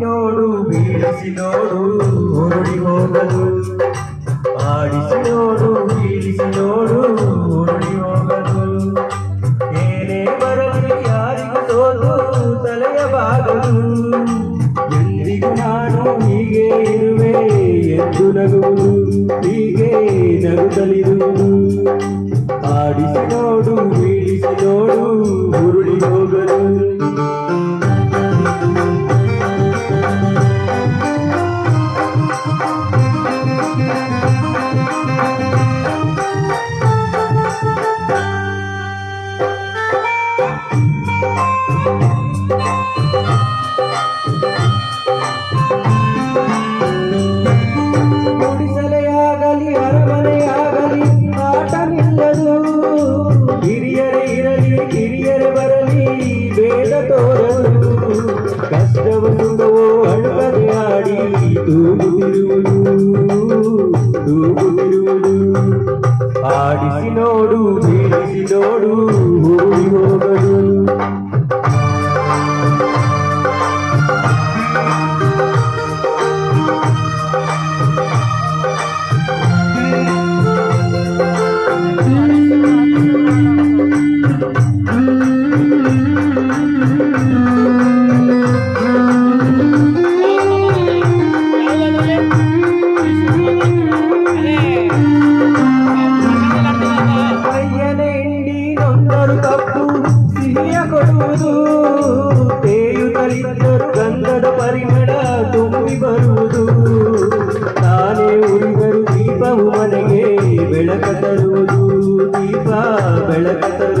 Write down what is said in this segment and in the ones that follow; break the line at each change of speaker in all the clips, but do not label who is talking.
ಆಡಿಸಿನೋಡು ಬೀಳಿಸಿನೋಡು ಉರುಳಿ ಹೋಗಲು ಆಡಿಸಿನೋಡು ಬೀಳಿಸಿನೋಡು ಉರುಳಿ ಹೋಗಲು ಏನೇ ಬರಲಿ ಯಾರಿಗೂ ಸೋಲು ತಲೆಯ ಬಾಗಲು ಎಂದಿಗೂ ನಾನು ಹೀಗೆ ಇರುವೆ ಎಂದು ನಗುವುದು ಹೀಗೆ ನಗುತ್ತಲಿರುವುದು ಆಡಿಸಿ ನೋಡು ಬೀಳಿಸಿ ಹಿರಿಯರೇ ಇರಲಿ ಕಿರಿಯರೇ ಬರಲಿ ಬೇಡ ತೋರಲು ಕಷ್ಟವ ಸುಖವೋ ಅಳುಕದೆ ಆಡಿ ತೂಗುತ್ತಿರುವುದು ತೂಗುತ್ತಿರುವುದು ಆಡಿಸಿ ನೋಡು ಬೀಳಿಸಿ ನೋಡು ಓಡಿ ಹೋಗಲು ತೇಯು ತೇಯುತ್ತಲಿದ್ದರು ಗಂಧದ ಪರಿಮಳ ತುಂಬಿ ಬರುವುದು. ತಾನೇ ಉರಿದರು ದೀಪವು ಮನೆಗೆ ಬೆಳಕ ತರುವುದು, ದೀಪ ಬೆಳಕ ತರುವುದು.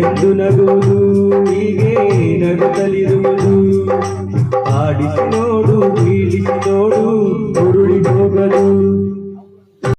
ಎದ್ದು ನಗುವುದು ಹೀಗೆ ನಗುತ್ತಲಿರುವುದು ಆಡಿಸಿ ನೋಡು ಬೀಳಿಸಿ ನೋಡು ಉರುಳಿ ಹೋಗಲು